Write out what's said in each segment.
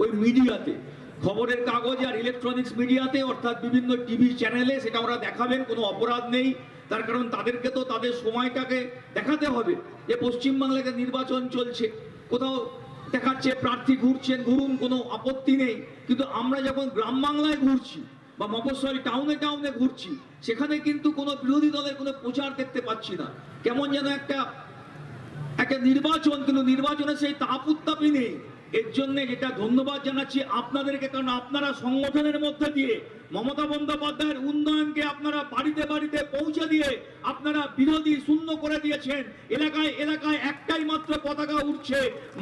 ওই মিডিয়াতে, খবরের কাগজে আর ইলেকট্রনিক্স মিডিয়াতে, অর্থাৎ বিভিন্ন টিভি চ্যানেলে সেটা ওরা দেখাবেন, কোনো অপরাধ নেই। তার কারণ তাদেরকে তো তাদের সময়টাকে দেখাতে হবে। যে পশ্চিমবাংলাতে নির্বাচন চলছে, কোথাও দেখাচ্ছে প্রার্থী ঘুরছেন, ঘুরুন, কোনো আপত্তি নেই। কিন্তু আমরা যখন গ্রাম বাংলায় ঘুরছি বা মফস্বল টাউনে টাউনে ঘুরছি, সেখানে কিন্তু কোনো বিরোধী দলের কোনো প্রচার দেখতে পাচ্ছি না। কেমন যেন একটা একটা নির্বাচন, কিন্তু নির্বাচনে সেই তাপ উত্তাপই নেই। এর জন্য এটা ধন্যবাদ জানাচ্ছি আপনাদেরকে কারণ আপনারা সংগঠনের মধ্যে দিয়ে মমতা বন্দ্যোপাধ্যায়ের উন্নয়নকে আপনারা বাড়িতে বাড়িতে পৌঁছে দিয়ে আপনারা বিরোধী শূন্য করে দিয়েছেন। এলাকায় এলাকায় একটাই মাত্র পতাকা উঠছে।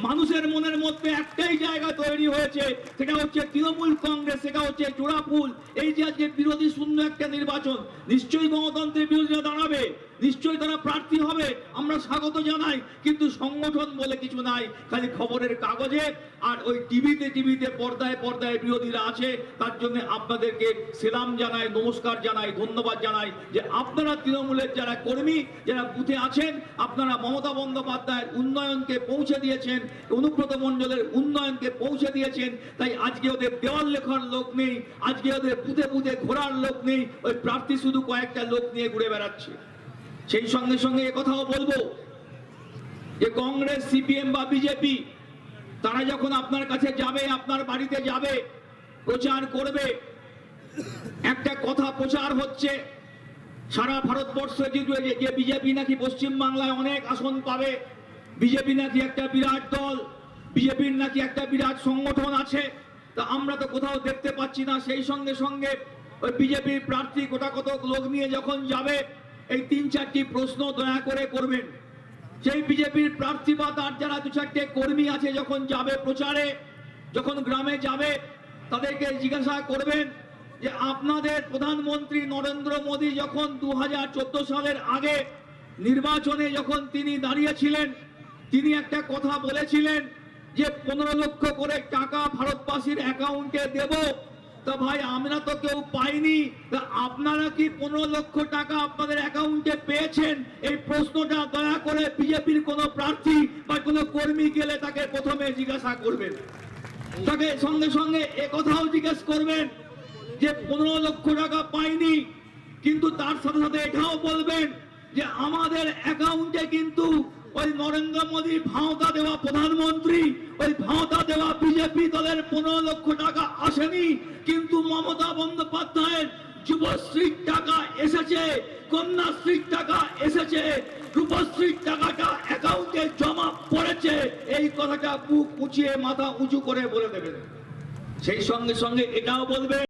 মানুষের মনের মধ্যে একটাই জায়গা তৈরি হয়েছে। সেটা হচ্ছে তৃণমূল কংগ্রেস, সেটা হচ্ছে জোড়াফুল এই যে আজকে বিরোধী শূন্য একটা নির্বাচন, নিশ্চয়ই গণতন্ত্রের বিরোধীরা দাঁড়াবে। নিশ্চয়ই তারা প্রার্থী হবে, আমরা স্বাগত জানাই। কিন্তু সংগঠন বলে কিছু নাই, খালি খবরের কাগজে। আর ওই টিভিতে টিভিতে পর্দায় পর্দায় বিরোধীরা আছে, তার জন্য আপনাদেরকে সেলাম জানাই, নমস্কার জানাই, ধন্যবাদ জানাই যে আপনারা তৃণমূলের যারা কর্মী, যারা বুথে আছেন, আপনারা মমতা বন্দ্যোপাধ্যায়ের উন্নয়নকে পৌঁছে দিয়েছেন, অনুব্রত মণ্ডলের উন্নয়নকে পৌঁছে দিয়েছেন, তাই আজকে ওদের দেওয়াল লেখার লোক নেই, আজকে ওদের বুথে বুথে ঘোরার লোক নেই, ওই প্রার্থী শুধু কয়েকটা লোক নিয়ে ঘুরে বেড়াচ্ছে। সেই সঙ্গে সঙ্গে কথাও বলব যে কংগ্রেস, সিপিএম বা বিজেপি, তারা যখন আপনার কাছে যাবে, আপনার বাড়িতে যাবে, প্রচার করবে একটা কথা প্রচার হচ্ছে, সারা ভারতবর্ষ জুড়ে যে- বিজেপি নাকি পশ্চিম বাংলায় অনেক আসন পাবে বিজেপি নাকি একটা বিরাট দল বিজেপির নাকি একটা বিরাট সংগঠন আছে, তা আমরা তো কোথাও দেখতে পাচ্ছি না। সেই সঙ্গে সঙ্গে ওই বিজেপির প্রার্থী গোটা কত লোক নিয়ে যখন যাবে, এই তিন চারটি প্রশ্ন দয়া করে করবেন। সেই বিজেপির প্রার্থী বা তার যারা দু চারটে কর্মী আছে, যখন যাবে প্রচারে, যখন গ্রামে যাবে, তাদেরকে জিজ্ঞাসা করবেন যে আপনাদের প্রধানমন্ত্রী নরেন্দ্র মোদী যখন দু হাজার চোদ্দ সালের আগে নির্বাচনে যখন তিনি দাঁড়িয়েছিলেন, তিনি একটা কথা বলেছিলেন যে পনেরো লক্ষ করে টাকা ভারতবাসীর অ্যাকাউন্টে দেব। তা ভাই, আমরা তো কেউ পাইনি। তা আপনারা কি পনেরো লক্ষ টাকা আপনাদের অ্যাকাউন্টে পেয়েছেন? এই প্রশ্নটা দয়া করে বিজেপির কোনো প্রার্থী বা কোনো কর্মী গেলে তাকে প্রথমে জিজ্ঞাসা করবেন। তাকে সঙ্গে সঙ্গে এ কথাও জিজ্ঞেস করবেন। যে পনেরো লক্ষ টাকা পাইনি, কিন্তু তার সাথে সাথে এটাও বলবেন যে আমাদের অ্যাকাউন্টে কিন্তু ওই নরেন্দ্র মোদী ভাওতা দেওয়া প্রধানমন্ত্রী, ওই ভাওতা দেওয়া বিজেপি দলের পনেরো লক্ষ টাকা আসেনি, কিন্তু মমতা বন্দ্যোপাধ্যায়ের যুবশ্রীর টাকা এসেছে, কন্যাশ্রীর টাকা এসেছে, রূপশ্রীর টাকাটা অ্যাকাউন্টে জমা পড়েছে। এই কথাটা বুক উঁচিয়ে মাথা উঁচু করে বলে দেবেন। সেই সঙ্গে সঙ্গে এটাও বলবে